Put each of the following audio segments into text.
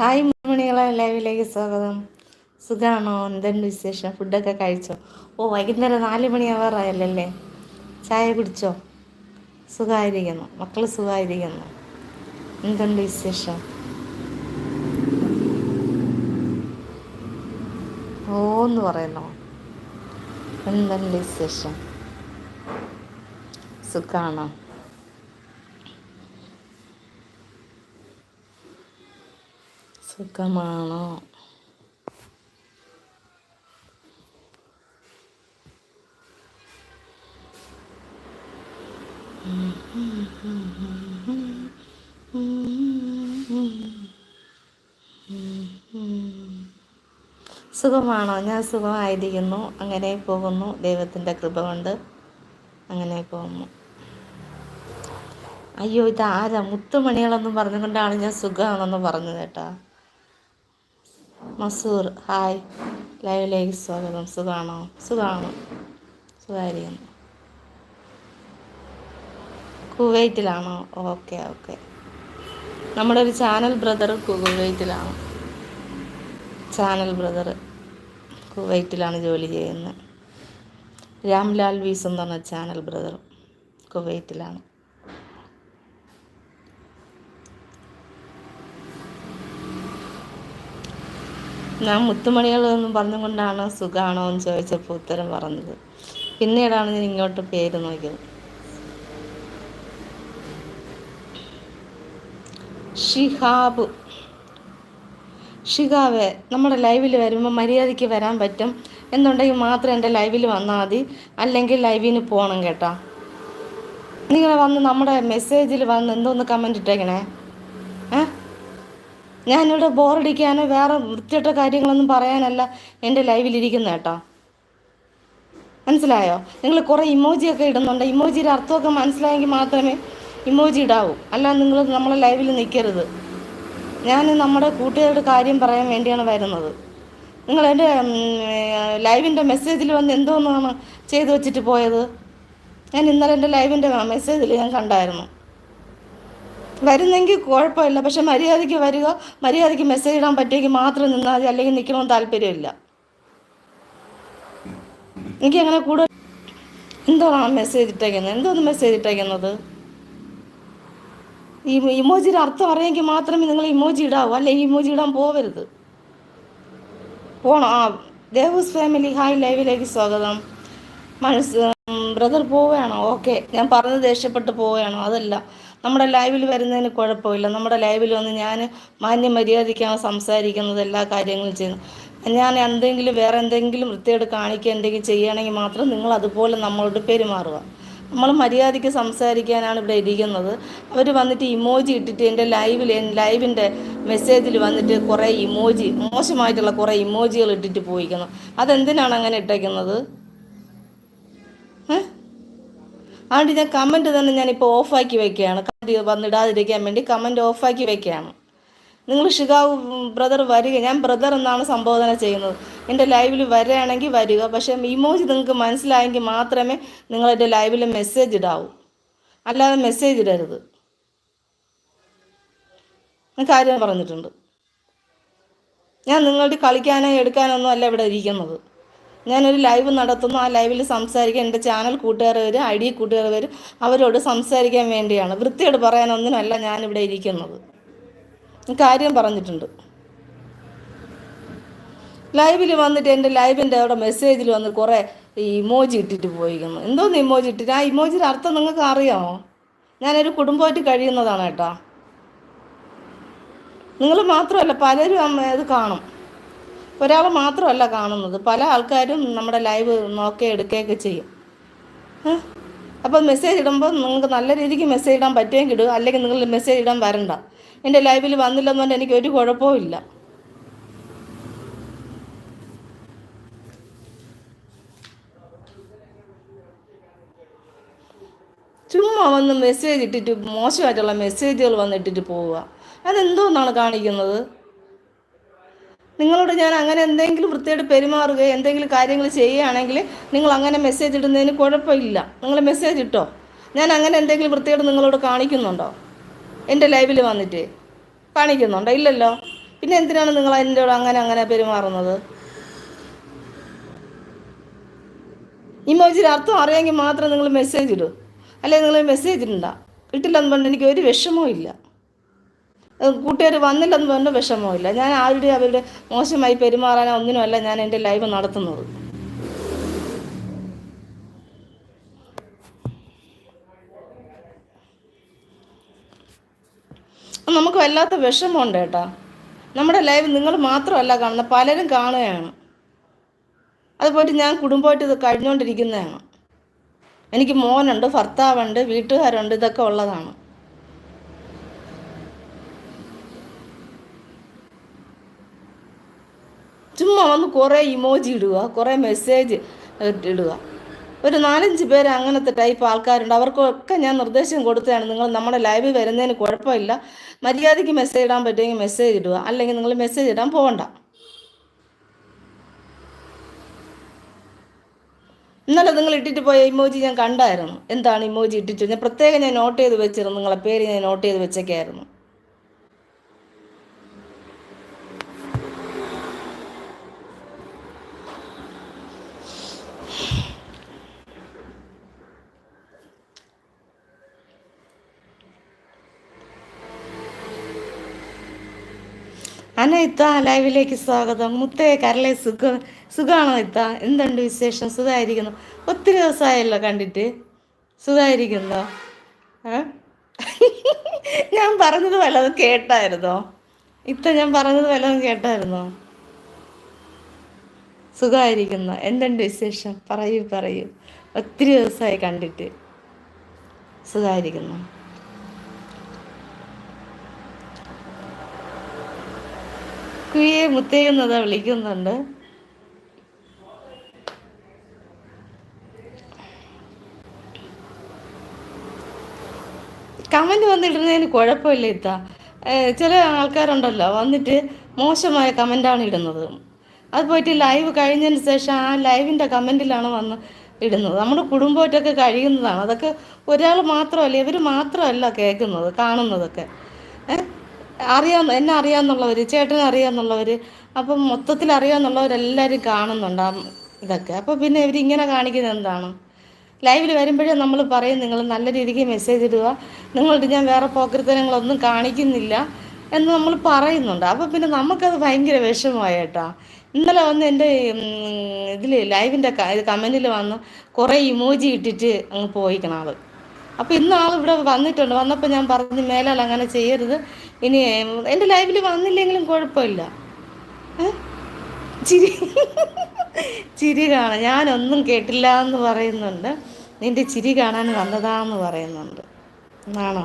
Hi മണികളെ ലൈവിലേക്ക് സ്വാഗതം. സുഖമാണോ എന്തുണ്ട് വിശേഷം? ഫുഡൊക്കെ കഴിച്ചോ? ഓ വൈകുന്നേരം നാല് മണിയാവാറായല്ലേ ചായ കുടിച്ചോ? സുഖമായിരിക്കുന്നു. മക്കൾ സുഖമായിരിക്കുന്നു. എന്തുണ്ട് വിശേഷം? ഓ എന്ന് പറയുന്നോ. എന്തുണ്ട് വിശേഷം? സുഖാണോ? സുഖമാണോ? സുഖമാണോ? ഞാൻ സുഖമായിരിക്കുന്നു. അങ്ങനെ പോകുന്നു. ദൈവത്തിന്റെ കൃപ കൊണ്ട് അങ്ങനെ പോകുന്നു. അയ്യോ ഇത് ആരാ മുത്തുമണികളെന്നും പറഞ്ഞുകൊണ്ടാണ് ഞാൻ സുഖമാണെന്ന് പറഞ്ഞത് കേട്ടാ. മസൂർ ഹായ്. ലൈവിലേക്ക് സ്വാഗതം. സുഖമാണോ സുഖമാണോ സുഖമായിരിക്കുന്നു കുവൈറ്റിലാണോ? Okay okay. നമ്മുടെ ഒരു ചാനൽ ബ്രദർ കുവൈറ്റിലാണ്. ചാനൽ ബ്രദർ കുവൈറ്റിലാണ് ജോലി ചെയ്യുന്നത്. രാംലാൽ വീസ് എന്ന് പറഞ്ഞ ചാനൽ ബ്രദർ കുവൈറ്റിലാണ്. ഞാൻ മുത്തുമണികൾ എന്ന് പറഞ്ഞുകൊണ്ടാണ് സുഖമാണോ എന്ന് ചോദിച്ചപ്പോൾ ഉത്തരം പറഞ്ഞത്. പിന്നീടാണ് ഞാൻ ഇങ്ങോട്ട് പേര് നോക്കിയത്. ഷിഹാബ്. ഷിഹാബ് നമ്മുടെ ലൈവിൽ വരുമ്പോൾ മര്യാദയ്ക്ക് വരാൻ പറ്റും. എന്നുണ്ടെങ്കിൽ മാത്രം എന്റെ ലൈവിൽ വന്നാൽ മതി. അല്ലെങ്കിൽ ലൈവിന് പോകണം കേട്ടോ. നിങ്ങൾ വന്ന് നമ്മുടെ മെസ്സേജിൽ വന്ന് എന്തോന്ന് കമന്റ് ഇട്ടേക്കണേ. ഏ? ഞാനിവിടെ ബോറടിക്കാനോ വേറെ വൃത്തിയിട്ട കാര്യങ്ങളൊന്നും പറയാനല്ല എന്റെ ലൈവിലിരിക്കുന്ന കേട്ടോ. മനസ്സിലായോ? നിങ്ങൾ കുറേ ഇമോജിയൊക്കെ ഇടുന്നുണ്ട്. ഇമോജിയുടെ അർത്ഥമൊക്കെ മനസ്സിലായെങ്കിൽ മാത്രമേ ഇമോജി ഇടാവൂ. അല്ല നിങ്ങൾ നമ്മളെ ലൈവിൽ നിൽക്കരുത്. ഞാൻ നമ്മുടെ കൂട്ടുകാരുടെ കാര്യം പറയാൻ വേണ്ടിയാണ് വരുന്നത്. നിങ്ങൾ എന്റെ ലൈവിന്റെ മെസ്സേജിൽ വന്ന് എന്തോന്നാണ് ചെയ്തു വെച്ചിട്ട് പോയത്? ഞാൻ ഇന്നലെ എന്റെ ലൈവിന്റെ മെസ്സേജിൽ ഞാൻ കണ്ടായിരുന്നു. വരുന്നെങ്കിൽ കുഴപ്പമില്ല. പക്ഷെ മര്യാദയ്ക്ക് വരിക മര്യാദയ്ക്ക് മെസ്സേജ് ഇടാൻ പറ്റുമെങ്കിൽ മാത്രം നിന്നാൽ മതി. അല്ലെങ്കിൽ നിൽക്കണമെന്ന് താല്പര്യമില്ല. എനിക്ക് അങ്ങനെ കൂടുതൽ എന്താണ് മെസ്സേജ് ഇട്ടേക്കുന്നത്? എന്തോന്ന് മെസ്സേജ് ഇട്ടേക്കുന്നത്? ഈ ഇമോജിയുടെ അർത്ഥം അറിയാമെങ്കിൽ മാത്രമേ നിങ്ങൾ ഇമോജി ഇടാവൂ. ഈ ഇമോജി ഇടാൻ പോവരുത്. പോണോ. ആ ദേവൂസ് ഫാമിലി ഹായ് ലൈവിലേക്ക് സ്വാഗതം. മനസ്സ് ബ്രദർ പോവുകയാണോ? ഓക്കെ ഞാൻ പറഞ്ഞ് ദേഷ്യപ്പെട്ട് പോവുകയാണോ? അതല്ല. നമ്മുടെ ലൈവിൽ വരുന്നതിന് കുഴപ്പമില്ല. നമ്മുടെ ലൈവിൽ വന്ന് ഞാൻ മാന്യ മര്യാദയ്ക്കാണ് സംസാരിക്കുന്നത് എല്ലാ കാര്യങ്ങളും ചെയ്യുന്നു ഞാൻ എന്തെങ്കിലും വേറെ എന്തെങ്കിലും വൃത്തിയോട് കാണിക്കുക എന്തെങ്കിലും ചെയ്യുകയാണെങ്കിൽ മാത്രം നിങ്ങൾ അതുപോലെ നമ്മളോട് പെരുമാറുക. നമ്മൾ മര്യാദയ്ക്ക് സംസാരിക്കാനാണ് ഇവിടെ ഇരിക്കുന്നത്. അവർ വന്നിട്ട് ഇമോജി ഇട്ടിട്ട് എന്റെ ലൈവിൽ ലൈവിന്റെ മെസ്സേജിൽ വന്നിട്ട് കുറേ ഇമോജി മോശമായിട്ടുള്ള കുറേ ഇമോജികൾ ഇട്ടിട്ട് പോയിക്കുന്നു. അതെന്തിനാണ് അങ്ങനെ ഇട്ടേക്കുന്നത്? അതുകൊണ്ട് ഞാൻ കമന്റ് തന്നെ ഞാനിപ്പോൾ ഓഫാക്കി വെക്കുകയാണ്. കമന്റ് വന്നിടാതിരിക്കാൻ വേണ്ടി കമന്റ് ഓഫാക്കി വെക്കുകയാണ്. നിങ്ങൾ ഷിഗാവ് ബ്രദർ വരിക. ഞാൻ ബ്രദർ എന്നാണ് സംബോധന ചെയ്യുന്നത്. എന്റെ ലൈവിൽ വരികയാണെങ്കിൽ വരിക. പക്ഷേ ഇമോജി നിങ്ങൾക്ക് മനസ്സിലായെങ്കിൽ മാത്രമേ നിങ്ങൾ എന്റെ ലൈവിൽ മെസ്സേജ് ഇടാവൂ. അല്ലാതെ മെസ്സേജ് ഇടരുത്. കാര്യം പറഞ്ഞിട്ടുണ്ട്. ഞാൻ നിങ്ങളുടെ കളിക്കാനോ എടുക്കാനൊന്നും അല്ല ഇവിടെ ഇരിക്കുന്നത്. ഞാനൊരു ലൈവ് നടത്തുന്നു. ആ ലൈവിൽ സംസാരിക്കാൻ എന്റെ ചാനൽ കൂട്ടുകാർ വരും ഐ ഡി കൂട്ടുകാർ വരും അവരോട് സംസാരിക്കാൻ വേണ്ടിയാണ്. വൃത്തിയോട് പറയാനൊന്നിനല്ല ഞാനിവിടെ ഇരിക്കുന്നത്. കാര്യം പറഞ്ഞിട്ടുണ്ട്. ലൈവിൽ വന്നിട്ട് എന്റെ ലൈവിന്റെ അവിടെ മെസ്സേജിൽ വന്ന് കുറേ ഇമോജി ഇട്ടിട്ട് പോയിരിക്കുന്നു. എന്തോന്ന് ഇമോജി ഇട്ടിട്ട്? ആ ഇമോജിയുടെ അർത്ഥം നിങ്ങൾക്ക് അറിയാമോ? ഞാനൊരു കുടുംബമായിട്ട് കഴിയുന്നതാണ് കേട്ടോ. നിങ്ങൾ മാത്രമല്ല പലരും അത് കാണും. ഒരാൾ മാത്രമല്ല കാണുന്നത്. പല ആൾക്കാരും നമ്മുടെ ലൈവ് നോക്കി എടുക്കുകയൊക്കെ ചെയ്യും. അപ്പോൾ മെസ്സേജ് ഇടുമ്പോൾ നിങ്ങൾക്ക് നല്ല രീതിക്ക് മെസ്സേജ് ഇടാൻ പറ്റുമെങ്കിൽ ഇടുക അല്ലെങ്കിൽ നിങ്ങൾ മെസ്സേജ് ഇടാൻ വരണ്ട. എന്റെ ലൈവിൽ വന്നില്ലെന്ന് പറഞ്ഞാൽ എനിക്ക് ഒരു കുഴപ്പവും ഇല്ല. ചുമ്മാ വന്ന് മെസ്സേജ് ഇട്ടിട്ട് മോശമായിട്ടുള്ള മെസ്സേജുകൾ വന്നിട്ടിട്ട് പോവുക. അതെന്തോന്നാണ് കാണിക്കുന്നത്? നിങ്ങളോട് ഞാൻ അങ്ങനെ എന്തെങ്കിലും വൃത്തിയായിട്ട് പെരുമാറുകയോ എന്തെങ്കിലും കാര്യങ്ങൾ ചെയ്യുകയാണെങ്കിൽ നിങ്ങൾ അങ്ങനെ മെസ്സേജ് ഇടുന്നതിന് കുഴപ്പമില്ല. നിങ്ങൾ മെസ്സേജ് ഇട്ടോ? ഞാൻ അങ്ങനെ എന്തെങ്കിലും വൃത്തിയായിട്ട് നിങ്ങളോട് കാണിക്കുന്നുണ്ടോ? എന്റെ ലൈവിൽ വന്നിട്ട് കാണിക്കുന്നുണ്ടോ? ഇല്ലല്ലോ. പിന്നെ എന്തിനാണ് നിങ്ങൾ എന്നോട് അങ്ങനെ അങ്ങനെ പെരുമാറുന്നത്? ഇമോജിയുടെ അർത്ഥം അറിയാമെങ്കിൽ മാത്രം നിങ്ങൾ മെസ്സേജ് ഇടൂ. അല്ലെങ്കിൽ നിങ്ങൾ മെസ്സേജ് ഇടണ്ട. ഇട്ടില്ലെന്ന് പറഞ്ഞാൽ എനിക്ക് ഒരു വിഷമവും ഇല്ല. കൂട്ടുകാർ വന്നില്ലെന്ന് പറഞ്ഞ വിഷമമില്ല. ഞാൻ ആരുടെ അവരുടെ മോശമായി പെരുമാറാനോ ഒന്നിനുമല്ല ഞാൻ എന്റെ ലൈവ് നടത്തുന്നത്. നമുക്ക് വല്ലാത്ത വിഷമമുണ്ട് കേട്ടാ നമ്മുടെ ലൈവ് നിങ്ങൾ മാത്രമല്ല കാണുന്നത് പലരും കാണുകയാണ്. അതുപോലെ ഞാൻ കുടുംബമായിട്ട് ഇത് കഴിഞ്ഞുകൊണ്ടിരിക്കുന്നതാണ്. എനിക്ക് മോനുണ്ട് ഭർത്താവുണ്ട് വീട്ടുകാരുണ്ട് ഇതൊക്കെ ഉള്ളതാണ്. ചുമ്മാ വന്ന് കുറേ ഇമോജി ഇടുക കുറേ മെസ്സേജ് ഇടുക. ഒരു നാലഞ്ച് പേര് അങ്ങനത്തെ ടൈപ്പ് ആൾക്കാരുണ്ട്. അവർക്കൊക്കെ ഞാൻ നിർദ്ദേശം കൊടുത്തതാണ്. നിങ്ങൾ നമ്മുടെ ലൈവിൽ വരുന്നതിന് കുഴപ്പമില്ല. മര്യാദയ്ക്ക് മെസ്സേജ് ഇടാൻ പറ്റുമെങ്കിൽ മെസ്സേജ് ഇടുക. അല്ലെങ്കിൽ നിങ്ങൾ മെസ്സേജ് ഇടാൻ പോകണ്ട. ഇന്നലെ നിങ്ങൾ ഇട്ടിട്ട് പോയ ഇമോജി ഞാൻ കണ്ടായിരുന്നു. എന്താണ് ഇമോജി ഇട്ടിട്ട്? ഞാൻ പ്രത്യേകം ഞാൻ നോട്ട് ചെയ്ത് വെച്ചിരുന്നു. നിങ്ങളെ പേര് ഞാൻ നോട്ട് ചെയ്ത് വെച്ചേക്കായിരുന്നു അന ഇത്ത ലൈവിലേക്ക് സ്വാഗതം. മുത്തേ കരളെ സുഖം സുഖമാണോ ഇത്ത? എന്തുണ്ട് വിശേഷം? സുഖമായിരിക്കുന്നു ഒത്തിരി ദിവസമായല്ലോ കണ്ടിട്ട്. സുഖമായിരിക്കുന്നോ ഞാൻ പറഞ്ഞത് വല്ലതും കേട്ടായിരുന്നോ? ഇത്ത ഞാൻ പറഞ്ഞത് വല്ലതും കേട്ടായിരുന്നോ? സുഖമായിരിക്കുന്നു എന്തുണ്ട് വിശേഷം? പറയൂ പറയൂ. ഒത്തിരി ദിവസമായി കണ്ടിട്ട്. സുഖമായിരിക്കുന്നു കുയെ മുത്തേന്നതാ വിളിക്കുന്നുണ്ട്. കമന്റ് വന്നിടുന്നതിന് കുഴപ്പമില്ല ഇത്ത. ചില ആൾക്കാരുണ്ടല്ലോ വന്നിട്ട് മോശമായ കമന്റാണ് ഇടുന്നത്. അത് പോയിട്ട് ലൈവ് കഴിഞ്ഞതിന് ശേഷം ആ ലൈവിന്റെ കമന്റിലാണ് വന്ന് ഇടുന്നത്. നമ്മുടെ കുടുംബമായിട്ടൊക്കെ കഴിയുന്നതാണ്. അതൊക്കെ ഒരാൾ മാത്രമല്ല ഇവർ മാത്രമല്ല കേൾക്കുന്നത് കാണുന്നതൊക്കെ. അറിയാം എന്നെ അറിയാമെന്നുള്ളവർ ചേട്ടനെ അറിയാമെന്നുള്ളവർ അപ്പം മൊത്തത്തിൽ അറിയാമെന്നുള്ളവരെല്ലാവരും കാണുന്നുണ്ട് ആ ഇതൊക്കെ. അപ്പോൾ പിന്നെ ഇവരിങ്ങനെ കാണിക്കുന്നത് എന്താണ്? ലൈവിൽ വരുമ്പോഴേ നമ്മൾ പറയും നിങ്ങൾ നല്ല രീതിക്ക് മെസ്സേജ് ഇടുക. നിങ്ങളുടെ ഞാൻ വേറെ പോക്കരുത്തനങ്ങളൊന്നും കാണിക്കുന്നില്ല. എന്ന് നമ്മൾ പറയുന്നുണ്ട്. അപ്പോൾ പിന്നെ നമുക്കത് ഭയങ്കര വിഷമമായിട്ടാ ഇന്നലെ വന്ന് എന്റെ ഇതിൽ ലൈവിന്റെ കമന്റിൽ വന്ന് കുറേ ഇമോജി ഇട്ടിട്ട് അങ്ങ് പോയിക്കണം ആൾ അപ്പോൾ ഇന്ന് ആൾ ഇവിടെ വന്നിട്ടുണ്ട്. വന്നപ്പോൾ ഞാൻ പറഞ്ഞു മേലാൽ അങ്ങനെ ചെയ്യരുത്. ഇനി എന്റെ ലൈവിൽ വന്നില്ലെങ്കിലും കുഴപ്പമില്ല. ചിരി. ചിരി കാണാൻ. ഞാനൊന്നും കേട്ടില്ല എന്ന് പറയുന്നുണ്ട്. നിന്റെ ചിരി കാണാൻ വന്നതാന്ന് പറയുന്നുണ്ട്. ആണോ?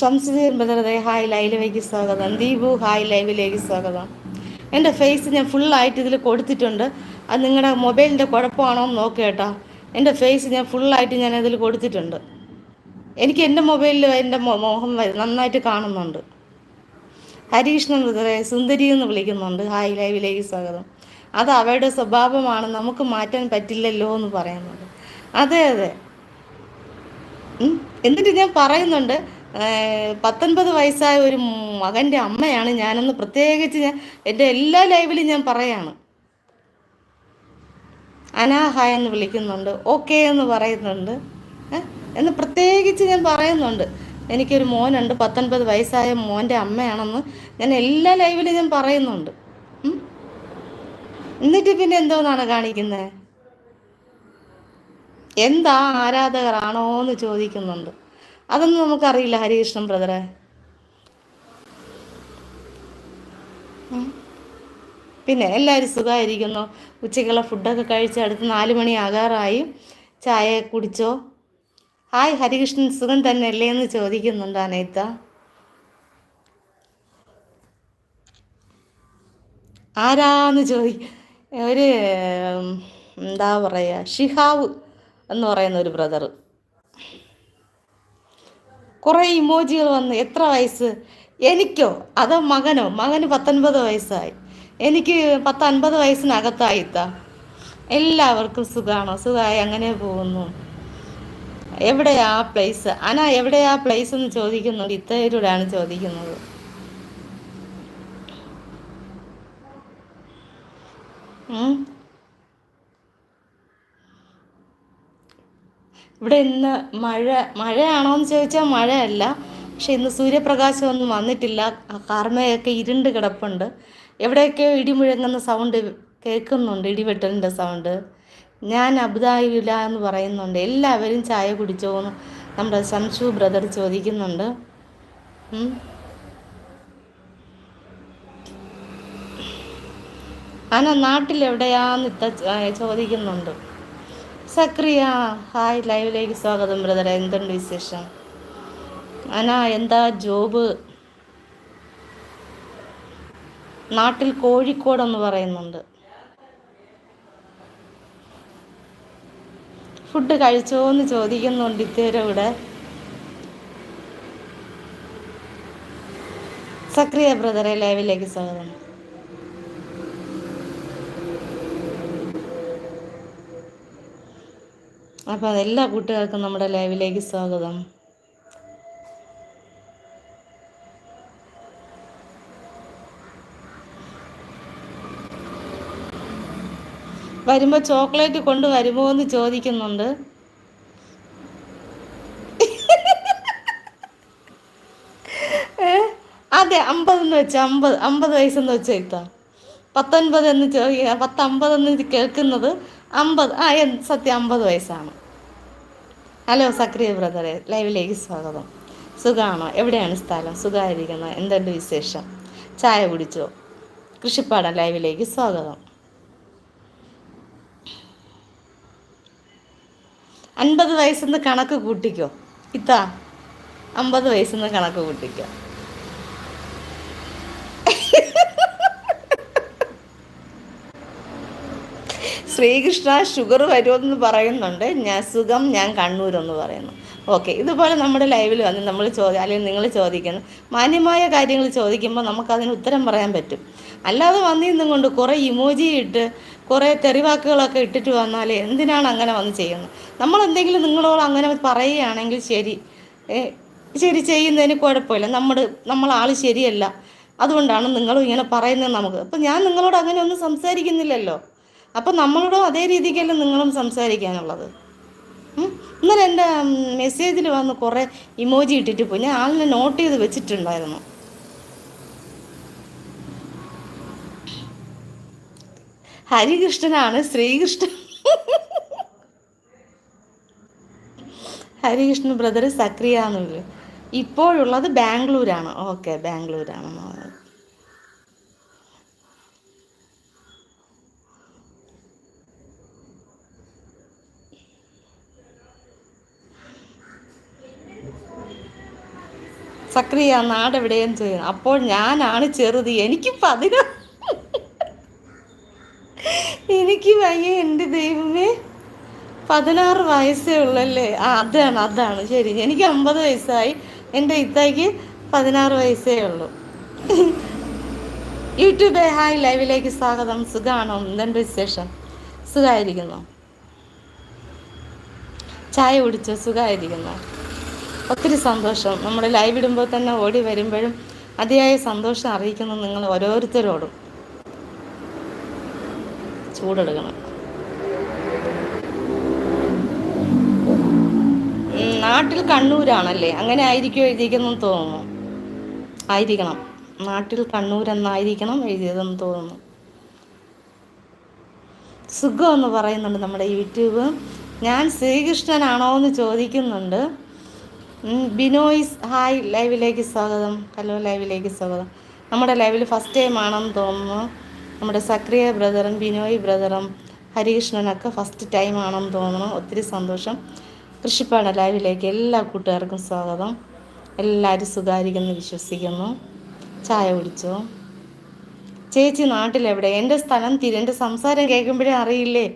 ഷംസുദീർ ബദറതെ ഹായ് ലൈവിലേക്ക് സ്വാഗതം. ദീപു ഹായ് ലൈവിലേക്ക് സ്വാഗതം. എന്റെ ഫേസ് ഞാൻ ഫുള്ളായിട്ട് ഇതിൽ കൊടുത്തിട്ടുണ്ട്. അത് നിങ്ങളുടെ മൊബൈലിന്റെ കുഴപ്പമാണോ എന്ന് നോക്കേട്ടാ എന്റെ ഫേസ് ഞാൻ ഫുള്ളായിട്ട് ഞാൻ അതിൽ കൊടുത്തിട്ടുണ്ട്. എനിക്ക് എന്റെ മൊബൈലിൽ എന്റെ മോഹം നന്നായിട്ട് കാണുന്നുണ്ട്. ഹരീഷ് നന്ദറെ സുന്ദരി എന്ന് വിളിക്കുന്നുണ്ട്. ഹായ് ലൈവിലേക്ക് സ്വാഗതം. അത് അവരുടെ സ്വഭാവമാണ്. നമുക്ക് മാറ്റാൻ പറ്റില്ലല്ലോ എന്ന് പറയുന്നുണ്ട്. അതെ അതെ. എന്നിട്ട് ഞാൻ പറയുന്നുണ്ട് പത്തൊൻപത് വയസ്സായ ഒരു മകന്റെ അമ്മയാണ് ഞാനെന്ന് പ്രത്യേകിച്ച് ഞാൻ എന്റെ എല്ലാ ലൈവിലും ഞാൻ പറയാണ്. അനാഹ എന്ന് വിളിക്കുന്നുണ്ട് ഓക്കെ എന്ന് പറയുന്നുണ്ട് എന്ന് പ്രത്യേകിച്ച് ഞാൻ പറയുന്നുണ്ട്. എനിക്കൊരു മോനുണ്ട് പത്തൊൻപത് വയസ്സായ മോന്റെ അമ്മയാണെന്ന് ഞാൻ എല്ലാ ലൈവിലും ഞാൻ പറയുന്നുണ്ട്. എന്നിട്ട് പിന്നെ എന്തോന്നാണ് കാണിക്കുന്നത് എന്താ ആരാധകരാണോ എന്ന് ചോദിക്കുന്നുണ്ട്. അതൊന്നും നമുക്കറിയില്ല ഹരികൃഷ്ണൻ ബ്രദറെ. പിന്നെ എല്ലാവരും സുഖമായിരിക്കുന്നു. ഉച്ചയ്ക്കുള്ള ഫുഡൊക്കെ കഴിച്ച് അടുത്ത് നാല് മണി ആകാറായി. ചായ കുടിച്ചോ? ഹായ് ഹരികൃഷ്ണൻ സുഖം തന്നെ അല്ലേ എന്ന് ചോദിക്കുന്നുണ്ട് അനേത്ത. ആരാന്ന് ചോദി ഒരു എന്താ പറയുക ഷിഹാവ് എന്ന് പറയുന്ന ഒരു ബ്രദർ കുറേ ഇമോജികൾ വന്ന് എത്ര വയസ്സ്? എനിക്കോ? അതോ മകനോ? മകന് പത്തൊൻപത് വയസ്സായി. എനിക്ക് പത്ത് അൻപത് വയസ്സിനകത്തായിത്ത എല്ലാവർക്കും സുഖമാണോ സുഖമായി അങ്ങനെ പോകുന്നു. എവിടെയാ പ്ലേസ് അന എവിടെയാ പ്ലേസ് എന്ന് ചോദിക്കുന്നുണ്ട് ഇത്തരൂടാണ് ചോദിക്കുന്നത്. ഇവിടെ ഇന്ന് മഴ മഴയാണോ എന്ന് ചോദിച്ചാൽ മഴയല്ല. പക്ഷെ ഇന്ന് സൂര്യപ്രകാശം ഒന്നും വന്നിട്ടില്ല. കാർമയൊക്കെ ഇരുണ്ട് കിടപ്പുണ്ട്. എവിടെയൊക്കെയോ ഇടിമുഴങ്ങുന്ന സൗണ്ട് കേൾക്കുന്നുണ്ട് ഇടിവെട്ടലിന്റെ സൗണ്ട്. ഞാൻ അബുദായില്ല എന്ന് പറയുന്നുണ്ട്. എല്ലാവരും ചായ കുടിച്ചോ എന്ന് നമ്മുടെ ശംശു ബ്രദർ ചോദിക്കുന്നുണ്ട്. അന നാട്ടിലെവിടെയാന്ന് ഇത്ത ചോദിക്കുന്നുണ്ട്. സക്രിയ. ഹായ് ലൈവിലേക്ക് സ്വാഗതം ബ്രദർ എന്തുണ്ട് വിശേഷം? അന എന്താ ജോബ്? നാട്ടിൽ കോഴിക്കോടെന്ന് പറയുന്നുണ്ട്. ഫുഡ് കഴിച്ചോ എന്ന് ചോദിക്കുന്നുണ്ട് ഇത്തേരെ ഇവിടെ. സക്രിയ ബ്രദറെ ലൈവിലേക്ക് സ്വാഗതം. അപ്പോൾ എല്ലാ കൂട്ടുകാർക്കും നമ്മുടെ ലൈവിലേക്ക് സ്വാഗതം. വരുമ്പോൾ ചോക്ലേറ്റ് കൊണ്ടുവരുമോ എന്ന് ചോദിക്കുന്നുണ്ട്. അതെ അമ്പതെന്ന് വെച്ച അമ്പത് അമ്പത് വയസ്സെന്ന് വെച്ച ഇത്താ. പത്തൊൻപത് എന്ന് ചോദിക്കുക പത്തമ്പതെന്ന് കേൾക്കുന്നത് അമ്പത് ആ സത്യം അമ്പത് വയസ്സാണ്. ഹലോ സക്രിയ ബ്രദറെ ലൈവിലേക്ക് സ്വാഗതം. സുഖമാണോ എവിടെയാണ് സ്ഥലം? സുഖമായിരിക്കുന്നത് എന്തുണ്ട് വിശേഷം? ചായ കുടിച്ചോ? കൃഷിപ്പാടം ലൈവിലേക്ക് സ്വാഗതം. അൻപത് വയസ്സെന്ന് കണക്ക് കൂട്ടിക്കോ. ഇത്താ അമ്പത് വയസ്സെന്ന് കണക്ക് കൂട്ടിക്കോ. ശ്രീകൃഷ്ണ ഷുഗർ വരുമെന്ന് പറയുന്നുണ്ട്. ഞാൻ സുഖം ഞാൻ കണ്ണൂരെന്ന് പറയുന്നു. ഓക്കെ ഇതുപോലെ നമ്മുടെ ലൈവിൽ വന്ന് നമ്മൾ ചോദിക്കുക അല്ലെങ്കിൽ നിങ്ങൾ ചോദിക്കുന്നു. മാന്യമായ കാര്യങ്ങൾ ചോദിക്കുമ്പോൾ നമുക്കതിന് ഉത്തരം പറയാൻ പറ്റും. അല്ലാതെ വന്നിരുന്നും കൊണ്ട് കുറേ ഇമോജി ഇട്ട് കുറേ തെറിവാക്കുകളൊക്കെ ഇട്ടിട്ട് വന്നാൽ എന്തിനാണ് അങ്ങനെ വന്ന് ചെയ്യുന്നത്? നമ്മൾ എന്തെങ്കിലും നിങ്ങളോട് അങ്ങനെ പറയുകയാണെങ്കിൽ ശരി. ശരി ചെയ്യുന്നതിന് കുഴപ്പമില്ല. നമ്മുടെ നമ്മളാൾ ശരിയല്ല. അതുകൊണ്ടാണ് നിങ്ങളും ഇങ്ങനെ പറയുന്നത് നമുക്ക്. അപ്പം ഞാൻ നിങ്ങളോട് അങ്ങനെ ഒന്നും സംസാരിക്കുന്നില്ലല്ലോ. അപ്പം നമ്മളോടും അതേ രീതിക്കല്ലേ നിങ്ങളും സംസാരിക്കാനുള്ളത്? ഇന്നലെ എന്റെ മെസ്സേജിൽ വന്ന് കുറേ ഇമോജി ഇട്ടിട്ട് പോയി. ഞാൻ ആളിനെ നോട്ട് ചെയ്ത് വെച്ചിട്ടുണ്ടായിരുന്നു. ഹരികൃഷ്ണനാണ് ശ്രീകൃഷ്ണൻ. ഹരികൃഷ്ണൻ ബ്രദർ സക്രിയ എന്നുള്ളത്. ഇപ്പോഴുള്ളത് ബാംഗ്ലൂരാണ്. ഓക്കെ ബാംഗ്ലൂരാണ് സക്രിയ നാടെവിടെയും ചെയ്യണം അപ്പോൾ ഞാനാണ് ചെറുത്. എനിക്ക് പതിനാ എനിക്ക് വയ്യ എന്റെ ദൈവമേ. പതിനാറ് വയസ്സേ ഉള്ളല്ലേ? ആ അതാണ് അതാണ്. ശരി എനിക്ക് അമ്പത് വയസ്സായി. എന്റെ ഇത്തായിക്ക് പതിനാറ് വയസ്സേ ഉള്ളൂ. യൂട്യൂബ് ഹായ് ലൈവിലേക്ക് സ്വാഗതം. സുഖമാണോ എന്തുണ്ട് വിശേഷം? സുഖമായിരിക്കുന്നു ചായ കുടിച്ചോ? സുഖമായിരിക്കുന്നു ഒത്തിരി സന്തോഷം. നമ്മൾ ലൈവ് ഇടുമ്പോൾ തന്നെ ഓടി വരുമ്പോഴും അതിയായ സന്തോഷം അറിയിക്കുന്നു നിങ്ങൾ ഓരോരുത്തരോടും. ചൂടെടുക്കണം. നാട്ടിൽ കണ്ണൂരാണല്ലേ? അങ്ങനെ ആയിരിക്കും എഴുതിയിരിക്കുന്നു തോന്നുന്നു. ആയിരിക്കണം. നാട്ടിൽ കണ്ണൂർ എന്നായിരിക്കണം എഴുതിയതെന്ന് തോന്നുന്നു. സുഖം എന്ന് പറയുന്നുണ്ട് നമ്മുടെ യൂട്യൂബ്. ഞാൻ ശ്രീകൃഷ്ണനാണോ എന്ന് ചോദിക്കുന്നുണ്ട്. ബിനോയ്സ് ഹായ് ലൈവിലേക്ക് സ്വാഗതം. ഹലോ ലൈവിലേക്ക് സ്വാഗതം. നമ്മുടെ ലൈവിൽ ഫസ്റ്റ് ടൈം ആണെന്ന് തോന്നുന്നു. നമ്മുടെ സക്രിയ ബ്രദറും ബിനോയ് ബ്രദറും ഹരികൃഷ്ണനൊക്കെ ഫസ്റ്റ് ടൈം ആണെന്ന് തോന്നുന്നു. ഒത്തിരി സന്തോഷം. കൃഷിപ്പാട ലൈവിലേക്ക് എല്ലാ കൂട്ടുകാർക്കും സ്വാഗതം. എല്ലാവരും സുഖാരിക്കുന്നു വിശ്വസിക്കുന്നു. ചായ കുടിച്ചോ? ചേച്ചി നാട്ടിലെവിടെ? എന്റെ സ്ഥലം തിരി എന്റെ സംസാരം കേൾക്കുമ്പോഴേ അറിയില്ലേ?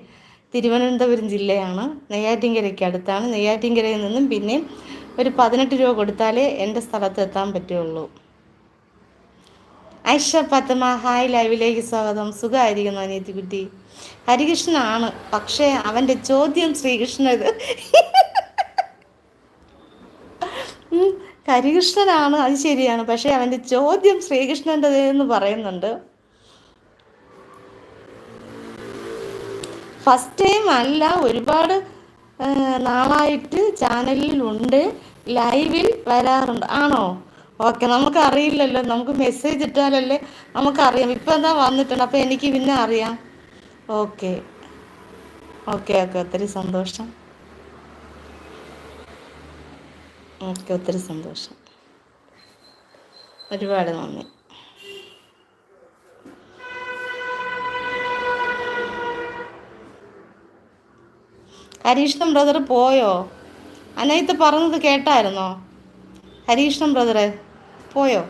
തിരുവനന്തപുരം ജില്ലയാണ്. നെയ്യാറ്റിൻകരയ്ക്ക് അടുത്താണ്. നെയ്യാറ്റിൻകരയിൽ നിന്നും പിന്നെയും ഒരു പതിനെട്ട് രൂപ കൊടുത്താലേ എന്റെ സ്ഥലത്ത് എത്താൻ പറ്റുള്ളൂ. ഐഷ പത്മ ഹായ് ലൈവിലേക്ക് സ്വാഗതം. സുഖമായിരിക്കുന്നു അനിയത്തിക്കുട്ടി. ഹരികൃഷ്ണനാണ്. പക്ഷേ അവന്റെ ചോദ്യം ശ്രീകൃഷ്ണത് ഹരികൃഷ്ണനാണ്. അത് ശരിയാണ്. പക്ഷേ അവന്റെ ചോദ്യം ശ്രീകൃഷ്ണന്റെത് എന്ന് പറയുന്നുണ്ട്. ഫസ്റ്റ് ടൈം അല്ല ഒരുപാട് നാളായിട്ട് ചാനലിലുണ്ട്. ലൈവിൽ വരാറുണ്ട്. ആണോ? ഓക്കെ നമുക്ക് അറിയില്ലല്ലോ നമുക്ക് മെസ്സേജ് ഇട്ടാലല്ലേ നമുക്കറിയാം. ഇപ്പം എന്താ വന്നിട്ടുണ്ട്? അപ്പം എനിക്ക് പിന്നെ അറിയാം. ഓക്കെ. Okay okay. ഒത്തിരി സന്തോഷം. ഓക്കെ ഒത്തിരി സന്തോഷം. ഒരുപാട് നന്ദി. ഹരീഷ്ണൻ ബ്രദർ പോയോ? അനയത്ത് പറഞ്ഞത് കേട്ടായിരുന്നോ? ഹരീഷ്ണൻ ബ്രദറെ പോയോ?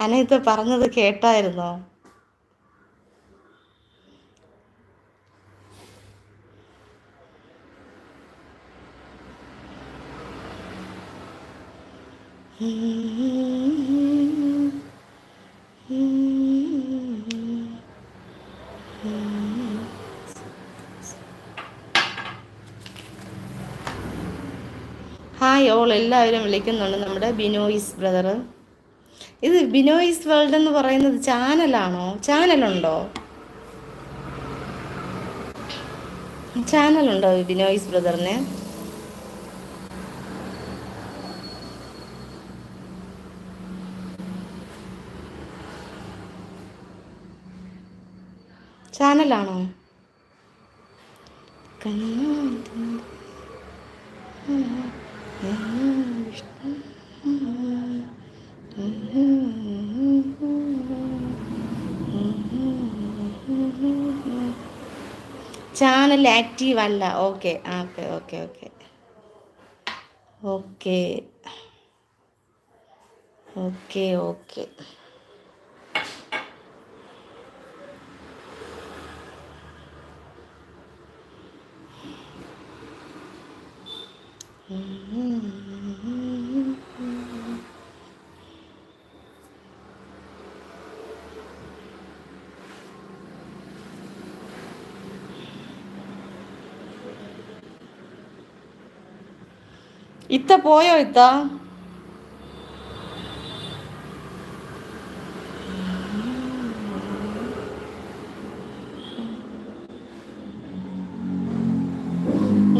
അനയത്ത് പറഞ്ഞത് കേട്ടായിരുന്നോ? ഹായ് ഓൾ എല്ലാവരും വിളിക്കുന്നുണ്ട് നമ്മുടെ ബിനോയിസ് ബ്രദർ. ഇത് ബിനോയിസ് വേൾഡ് എന്ന് പറയുന്നത് ചാനലാണോ? ചാനലുണ്ടോ? ചാനലുണ്ടോ ബിനോയിസ് ബ്രദറിന്? ചാനലാണോ? ചാനൽ ആക്റ്റീവ് അല്ല. Okay okay okay okay okay okay okay ഇത്ത പോയോ ഇത്ത?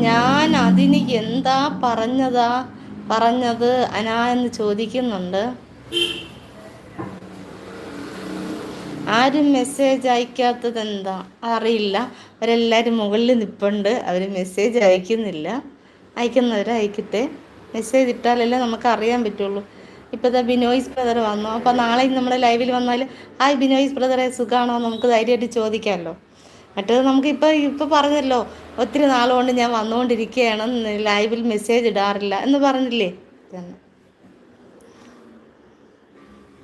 ഞാൻ അതിന് എന്താ പറഞ്ഞതാ പറഞ്ഞത് അനാ എന്ന് ചോദിക്കുന്നുണ്ട്. ആരും മെസ്സേജ് അയക്കാത്തത് എന്താ അറിയില്ല. അവരെല്ലാവരും മുകളിൽ നിൽപ്പുണ്ട് അവർ മെസ്സേജ് അയക്കുന്നില്ല. അയക്കുന്നവർ അയക്കട്ടെ. മെസ്സേജ് ഇട്ടാലല്ലേ നമുക്ക് അറിയാൻ പറ്റുള്ളൂ. ഇപ്പോഴത്തെ ബിനോയ്സ് ബ്രദർ വന്നു. അപ്പോൾ നാളെ നമ്മുടെ ലൈവിൽ വന്നാൽ ഹായ് ബിനോയ്സ് ബ്രദറെ സുഖമാണോ നമുക്ക് ധൈര്യമായിട്ട് ചോദിക്കാമല്ലോ. മറ്റേത് നമുക്കിപ്പോൾ ഇപ്പോൾ പറഞ്ഞല്ലോ ഒത്തിരി നാളുകൊണ്ട് ഞാൻ വന്നുകൊണ്ടിരിക്കുകയാണ്. ലൈവിൽ മെസ്സേജ് ഇടാറില്ല. എന്ന് പറഞ്ഞില്ലേ?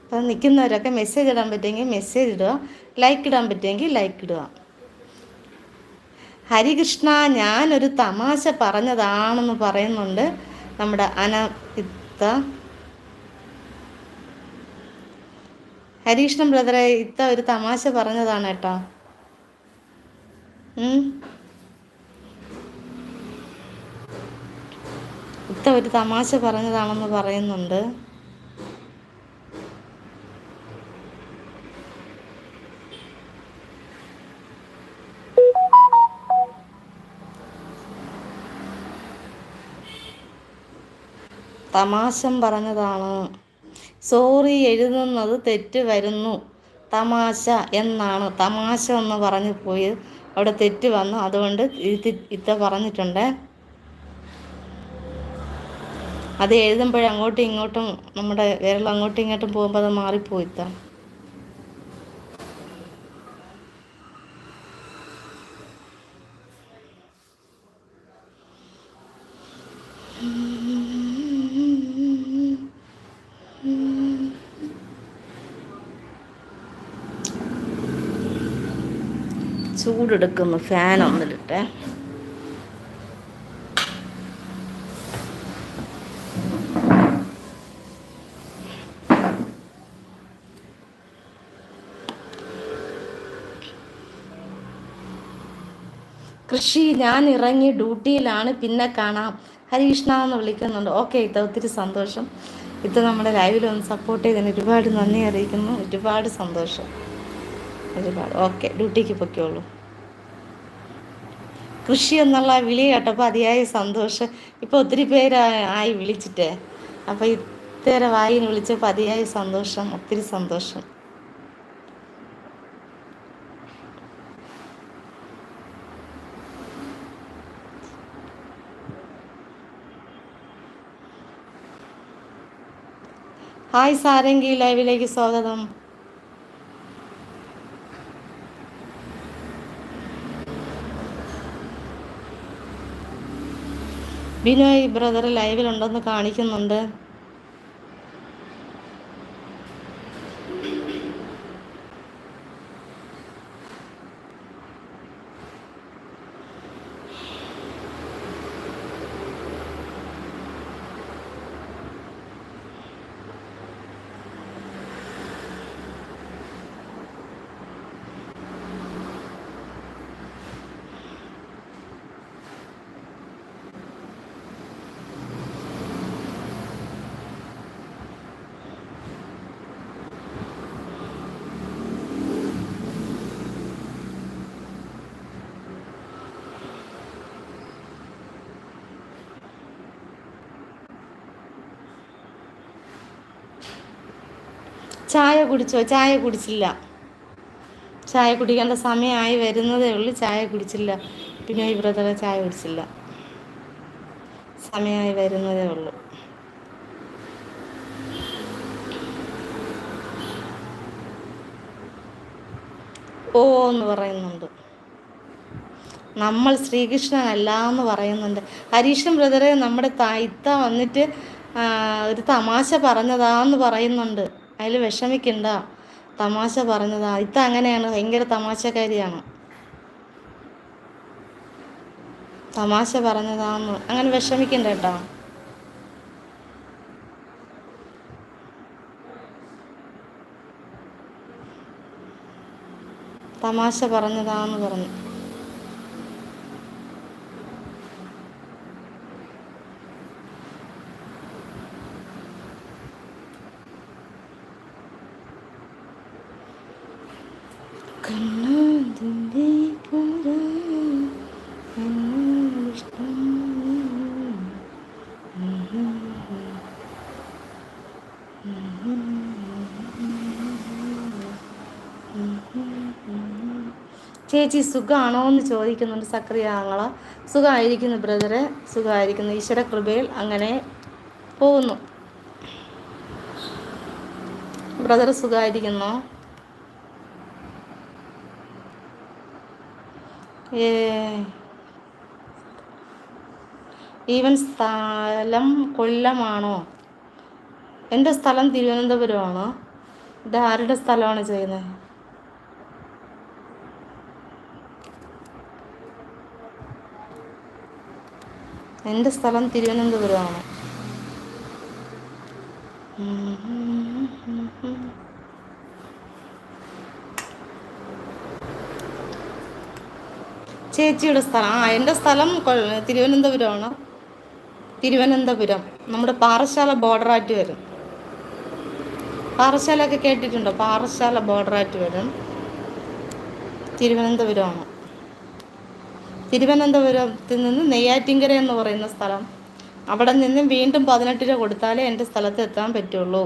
അപ്പം നിൽക്കുന്നവരൊക്കെ മെസ്സേജ് ഇടാൻ പറ്റുമെങ്കിൽ മെസ്സേജ് ഇടുക. ലൈക്ക് ഇടാൻ പറ്റുമെങ്കിൽ ലൈക്ക് ഇടുക. ഹരികൃഷ്ണ ഞാനൊരു തമാശ പറഞ്ഞതാണെന്ന് പറയുന്നുണ്ട് നമ്മുടെ അനഇത്ത. ഹരികൃഷ്ണൻ ബ്രദറെ ഇത്ത ഒരു തമാശ പറഞ്ഞതാണ് കേട്ടോ. ഇത്ത ഒരു തമാശ പറഞ്ഞതാണെന്ന് പറയുന്നുണ്ട്. തമാശം പറഞ്ഞതാണ്. സോറി എഴുതുന്നത് തെറ്റ് വരുന്നു. തമാശ എന്നാണ്. തമാശ എന്ന് പറഞ്ഞു പോയി. അവിടെ തെറ്റ് വന്നു. അതുകൊണ്ട് ഇത്ത പറഞ്ഞിട്ടുണ്ട്. അത് എഴുതുമ്പോഴേ അങ്ങോട്ടും ഇങ്ങോട്ടും നമ്മുടെ വിരൽ അങ്ങോട്ടും ഇങ്ങോട്ടും പോകുമ്പോൾ അത് മാറിപ്പോയിത്ത എടുക്കുന്നു ഫാൻ ഒന്നിലിട്ടേ. കൃഷി ഞാൻ ഇറങ്ങി ഡ്യൂട്ടിയിലാണ്. പിന്നെ കാണാം. ഹരികൃഷ്ണ എന്ന് വിളിക്കുന്നുണ്ട്. ഓക്കെ ഇത് ഒത്തിരി സന്തോഷം. ഇത് നമ്മുടെ ലൈവിൽ ഒന്ന് സപ്പോർട്ട് ചെയ്തതിന് ഒരുപാട് നന്ദി അറിയിക്കുന്നു. ഒരുപാട് സന്തോഷം. ഒരുപാട്. ഓക്കെ ഡ്യൂട്ടിക്ക് പൊക്കെയുള്ളൂ കൃഷി എന്നുള്ള വിളി കേട്ടപ്പോൾ അതിയായ സന്തോഷം. ഇപ്പോൾ ഒത്തിരി പേര് ആയി വിളിച്ചിട്ടേ. അപ്പോൾ ഇത്തേരെ വായിൽ വിളിച്ചപ്പോൾ അതിയായ സന്തോഷം ഒത്തിരി സന്തോഷം. ഹായ് സാരംഗി ലൈവിലേക്ക് സ്വാഗതം. ബിനോയ് ബ്രദർ ലൈവിലുണ്ടെന്ന് കാണിക്കുന്നുണ്ട് ചായ കുടിച്ചോ? ചായ കുടിച്ചില്ല. ചായ കുടിക്കേണ്ട സമയമായി വരുന്നതേ ഉള്ളൂ. ചായ കുടിച്ചില്ല. പിന്നെ ഈ ബ്രദറെ ചായ കുടിച്ചില്ല. സമയമായി വരുന്നതേ ഉള്ളൂ. ഓ എന്ന് പറയുന്നുണ്ട്. നമ്മൾ ശ്രീകൃഷ്ണനല്ല എന്ന് പറയുന്നുണ്ട്. ഹരീഷൻ ബ്രദറെ നമ്മുടെ ഇത്ത വന്നിട്ട് ഒരു തമാശ പറഞ്ഞതാന്ന് പറയുന്നുണ്ട്. അതിൽ വിഷമിക്കണ്ട. തമാശ പറഞ്ഞതാ. ഇത്ത അങ്ങനെയാണ്. ഭയങ്കര തമാശക്കാരിയാണ്. തമാശ പറഞ്ഞതാന്ന്. അങ്ങനെ വിഷമിക്കണ്ട കേട്ടോ. തമാശ പറഞ്ഞതാന്ന് പറഞ്ഞു. ചേച്ചി സുഖമാണോ എന്ന് ചോദിക്കുന്നുണ്ട് സക്രിയ ആങ്ങള. സുഖമായിരിക്കുന്നു ബ്രദറെ. സുഖമായിരിക്കുന്നു ഈശ്വര കൃപയിൽ അങ്ങനെ പോകുന്നു. ബ്രദർ സുഖമായിരിക്കുന്നോ ഈവൻ സ്ഥലം കൊല്ലമാണോ? എന്റെ സ്ഥലം തിരുവനന്തപുരമാണോ? ഇത് ആരുടെ സ്ഥലമാണ് ചെയ്യുന്നത്? എന്റെ സ്ഥലം തിരുവനന്തപുരമാണ്? ചേച്ചിയുടെ സ്ഥലം. ആ എന്റെ സ്ഥലം തിരുവനന്തപുരമാണ്. തിരുവനന്തപുരം. നമ്മുടെ പാറശാല ബോർഡറായിട്ട് വരും. പാറശാലയൊക്കെ കേട്ടിട്ടുണ്ടോ? പാറശാല ബോർഡറായിട്ട് വരും. തിരുവനന്തപുരമാണ്. തിരുവനന്തപുരത്തിൽ നിന്ന് നെയ്യാറ്റിങ്കര എന്ന് പറയുന്ന സ്ഥലം. അവിടെ നിന്നും വീണ്ടും പതിനെട്ട് രൂപ കൊടുത്താലേ എന്റെ സ്ഥലത്ത് എത്താൻ പറ്റുള്ളൂ.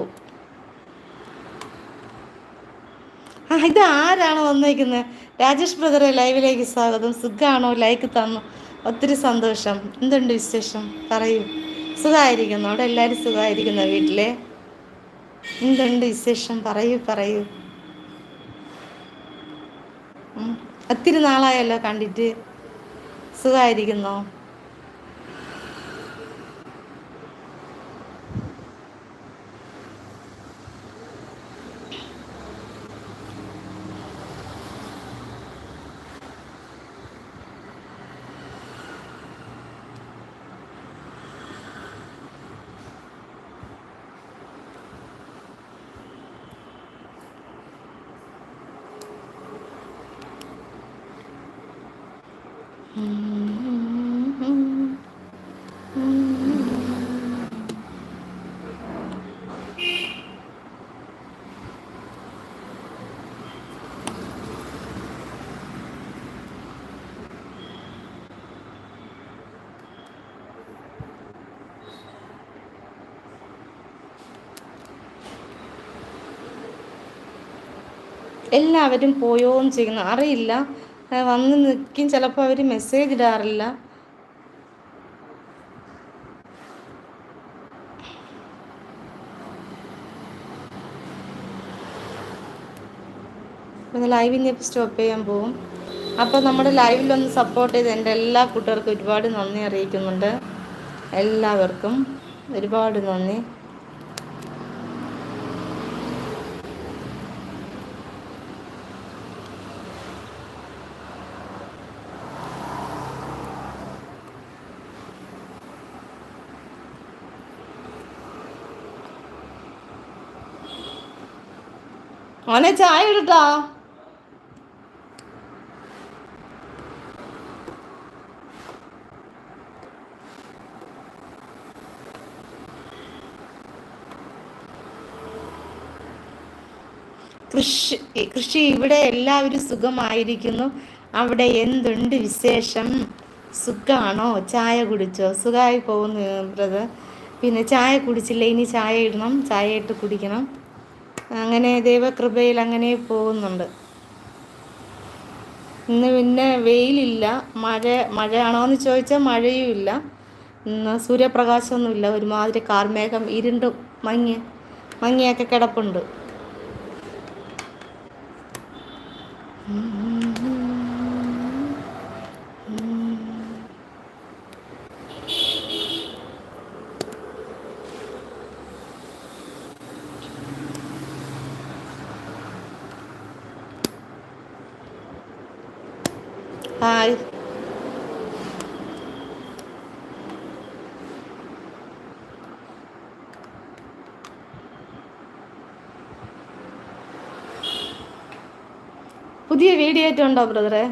ആ ഇത് ആരാണ് വന്നേക്കുന്നത് രാജേഷ് ബ്രദറെ ലൈവിലേക്ക് സ്വാഗതം. സുഖമാണോ ലൈക്ക് തന്നു. ഒത്തിരി സന്തോഷം. എന്തുണ്ട് വിശേഷം? പറയൂ. സുഖമായിരിക്കുന്നു അവിടെ എല്ലാവരും സുഖമായിരിക്കുന്നു വീട്ടിലെ? എന്തുണ്ട് വിശേഷം? പറയൂ പറയൂ. ഒത്തിരി നാളായല്ലോ കണ്ടിട്ട്. സുഖമായിരിക്കുന്നോ എല്ലാവരും പോയോന്ന് ചെയ്യുന്നു അറിയില്ല. വന്ന് നിൽക്കും ചിലപ്പോൾ അവർ മെസ്സേജ് ഇടാറില്ല. ലൈവ് ഇനി സ്റ്റോപ്പ് ചെയ്യാൻ പോകും അപ്പോൾ നമ്മുടെ ലൈവിലൊന്ന് സപ്പോർട്ട് ചെയ്ത് എന്റെ എല്ലാ കൂട്ടുകാർക്കും ഒരുപാട് നന്ദി അറിയിക്കുന്നുണ്ട്. എല്ലാവർക്കും ഒരുപാട് നന്ദി. മോനെ ചായ ഇടട്ടോ കൃഷി കൃഷി ഇവിടെ എല്ലാവരും സുഖമായിരിക്കുന്നു. അവിടെ എന്തുണ്ട് വിശേഷം? സുഖമാണോ ചായ കുടിച്ചോ? സുഖമായി പോകുന്നു ബ്രദർ. പിന്നെ ചായ കുടിച്ചില്ല ഇനി ചായ ഇടണം. ചായ ഇട്ട് കുടിക്കണം. അങ്ങനെ ദൈവകൃപയിൽ അങ്ങനെ പോകുന്നുണ്ട്. ഇന്ന് പിന്നെ വെയിലില്ല. മഴ മഴയാണോ എന്ന് ചോദിച്ചാൽ മഴയും ഇല്ല ഇന്ന് സൂര്യപ്രകാശമൊന്നുമില്ല. ഒരുമാതിരി കാർമേഘം ഇരുണ്ടും മങ്ങി മങ്ങിയൊക്കെ കിടപ്പുണ്ട്. ഹായ് പുതിയ വീഡിയോ ആയിട്ടുണ്ടോ ബ്രദറെ